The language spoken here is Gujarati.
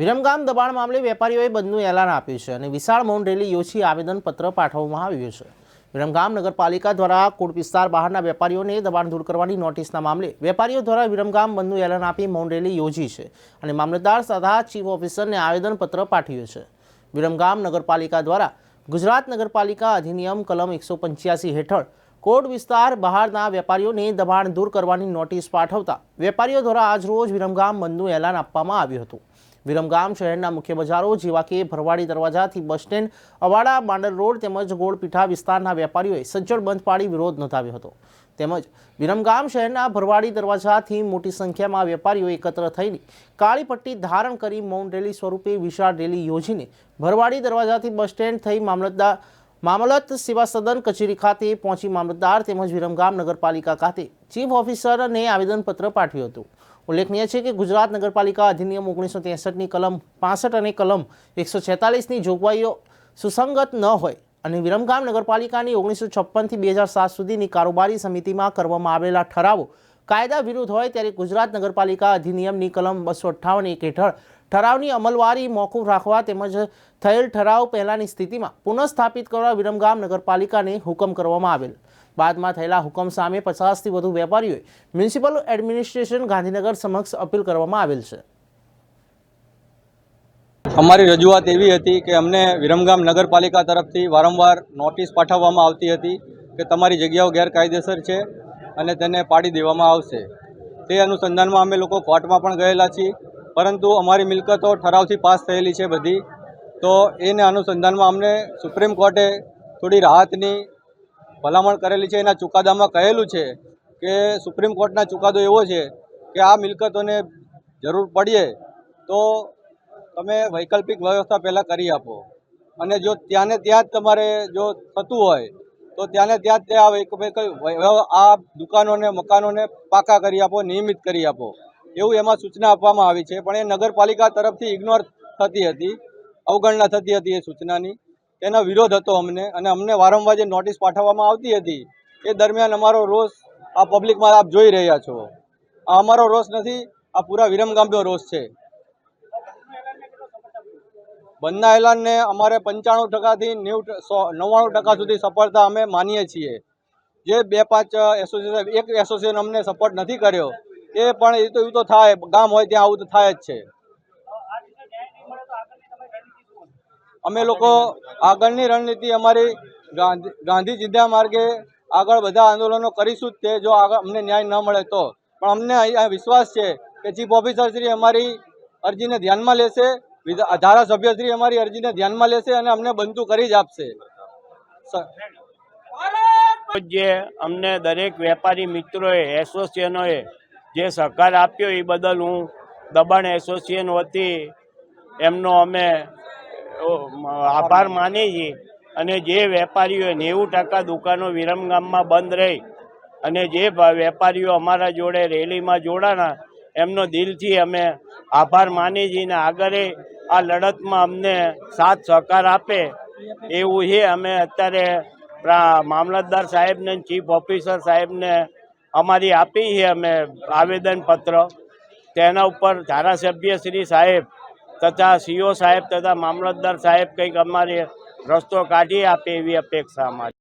વિરમગામ દબાણ મામલે વેપારીઓએ બંધનું એલાન આપ્યું છે અને વિશાળ મૌન રેલી યોજી આવેદનપત્ર પાઠવવામાં આવ્યું છે. વિરમગામ નગરપાલિકા દ્વારા કોટ વિસ્તાર બહારના વેપારીઓને દબાણ દૂર કરવાની નોટિસના મામલે વેપારીઓ દ્વારા વિરમગામ બંધનું એલાન આપી મૌન રેલી યોજી છે અને મામલતદાર તથા ચીફ ઓફિસરને આવેદનપત્ર પાઠવ્યું છે. વિરમગામ નગરપાલિકા દ્વારા ગુજરાત નગરપાલિકા અધિનિયમ કલમ એકસો પંચ્યાસી હેઠળ કોટ વિસ્તાર બહારના વેપારીઓને દબાણ દૂર કરવાની નોટિસ પાઠવતા વેપારીઓ દ્વારા આજરોજ વિરમગામ બંધનું એલાન આપવામાં આવ્યું હતું. વિરમગામ શહેરના મુખ્ય બજારો જેવા કે Bharwadi દરવાજાથી bus stand, Avada Mandal road તેમજ ગોળપીઠા વિસ્તારના વેપારીઓએ સજ્જડ બંધ પાડી વિરોધ નોંધાવ્યો હતો. તેમજ વિરમગામ શહેરના ભરવાડી દરવાજાથી મોટી સંખ્યામાં વેપારીઓ એકત્ર થઈને કાળી પટ્ટી ધારણ કરી મૌન રેલી સ્વરૂપે વિશાળ રેલી યોજીને ભરવાડી દરવાજાથી બસ સ્ટેન્ડ થઈ મામલતદાર મામલત સેવા સદન કચેરી ખાતે પહોંચી મામલતદાર તેમજ વિરમગામ નગરપાલિકા ખાતે ચીફ ઓફિસરને આવેદનપત્ર પાઠવ્યું હતું. ઉલ્લેખનીય છે કે ગુજરાત નગરપાલિકા અધિનિયમ ઓગણીસો ત્રેસઠની કલમ પાસઠ અને કલમ એકસો છેતાલીસની જોગવાઈઓ સુસંગત ન હોય અને વિરમગામ નગરપાલિકાની ઓગણીસો છપ્પનથી બે હજાર સાત સુધીની કારોબારી સમિતિમાં કરવામાં આવેલા ઠરાવો કાયદા વિરુદ્ધ હોય ત્યારે ગુજરાત નગરપાલિકા અધિનિયમની કલમ બસો અઠ્ઠાવન એક હેઠળ ઠરાવની અમલવારી મોકૂફ રાખવા તેમજ થયેલ ઠરાવ પહેલાંની સ્થિતિમાં પુનઃસ્થાપિત કરવા વિરમગામ નગરપાલિકાને હુકમ કરવામાં આવેલ. બાદમાં થયેલા હુકમ સામે પચાસથી વધુ વેપારીઓએ મ્યુનિસિપલ એડમિનિસ્ટ્રેશન ગાંધીનગર સમક્ષ અપીલ કરવામાં આવેલ છે. અમારી રજૂઆત એવી હતી કે અમને વિરમગામ નગરપાલિકા તરફથી વારંવાર નોટિસ પાઠવવામાં આવતી હતી કે તમારી જગ્યાઓ ગેરકાયદેસર છે. અને તેને પાડી દેવામાં આવશે. તે અનુસંધાનમાં અમે લોકો કોર્ટમાં પણ ગયેલા છીએ, પરંતુ અમારી મિલકતો ઠરાવથી પાસ થયેલી છે બધી. તો એને અનુસંધાનમાં અમને સુપ્રીમ કોર્ટે થોડી રાહતની ભલામણ કરેલી છે. એના ચુકાદામાં કહેલું છે કે સુપ્રીમ કોર્ટના ચુકાદો એવો છે કે આ મિલકતોને જરૂર પડીએ તો તમે વૈકલ્પિક વ્યવસ્થા પહેલાં કરી આપો. અને જો ત્યાંને ત્યાં જ તમારે જો થતું હોય તો ત્યાંને ત્યાં જ તે ભાઈ આ દુકાનોને, મકાનોને પાકા કરી આપો, નિયમિત કરી આપો. એવું એમાં સૂચના આપવામાં આવી છે, પણ એ નગરપાલિકા તરફથી ઇગ્નોર થતી હતી, અવગણના થતી હતી એ સૂચનાની. એનો વિરોધ હતો અમને, અને અમને વારંવાર જે નોટિસ પાઠવવામાં આવતી હતી, એ દરમિયાન અમારો રોષ આ પબ્લિકમાં આપ જોઈ રહ્યા છો. આ અમારો રોષ નથી, આ પૂરા વિરમગામનો રોષ છે. બંધના એલાનને અમારે પંચાણું ટકાથી નેવું સો, નવ્વાણું ટકા સુધી સફળતા અમે માનીએ છીએ. જે બે, પાંચ એસોસિએશન એક એસોસિએશન અમને સપોર્ટ નથી કર્યો, એ પણ એ તો એવું તો થાય, ગામ હોય ત્યાં આવું તો થાય જ છે. અમે લોકો આગળની રણનીતિ અમારી ગાંધી ચિંધ્યા માર્ગે આગળ બધા આંદોલનો કરીશું જ તે, જો આગળ અમને ન્યાય ન મળે તો. પણ અમને વિશ્વાસ છે કે ચીફ ઓફિસર શ્રી અમારી અરજીને ધ્યાનમાં લેશે વિધા- ધારાસભ્ય શ્રી અમારી અરજીને ધ્યાનમાં લેશે અને અમને બનતું કરી જ આપશે. જે અમને દરેક વેપારી મિત્રોએ, એસોસિએશનોએ જે સહકાર આપ્યો, એ બદલ હું દબાણ એસોસિએશન વતી એમનો અમે આભાર માની છીએ. અને જે વેપારીઓ નેવું ટકા દુકાનો વિરમગામમાં બંધ રહી અને જે વેપારીઓ અમારા જોડે રેલીમાં જોડાણા એમનો દિલથી અમે આભાર માની છીએ આગળ આ લડતમાં અમને સાથ સહકાર આપે એવું છે અમે અત્યારે મામલતદાર સાહેબને ચીફ ઓફિસર સાહેબને અમારી આપી છે અમે આવેદનપત્ર. તેના ઉપર ધારાસભ્ય શ્રી સાહેબ તથા સીઓ સાહેબ તથા મામલતદાર સાહેબ કંઈક અમારે રસ્તો કાઢી આપે એવી અપેક્ષા અમારી.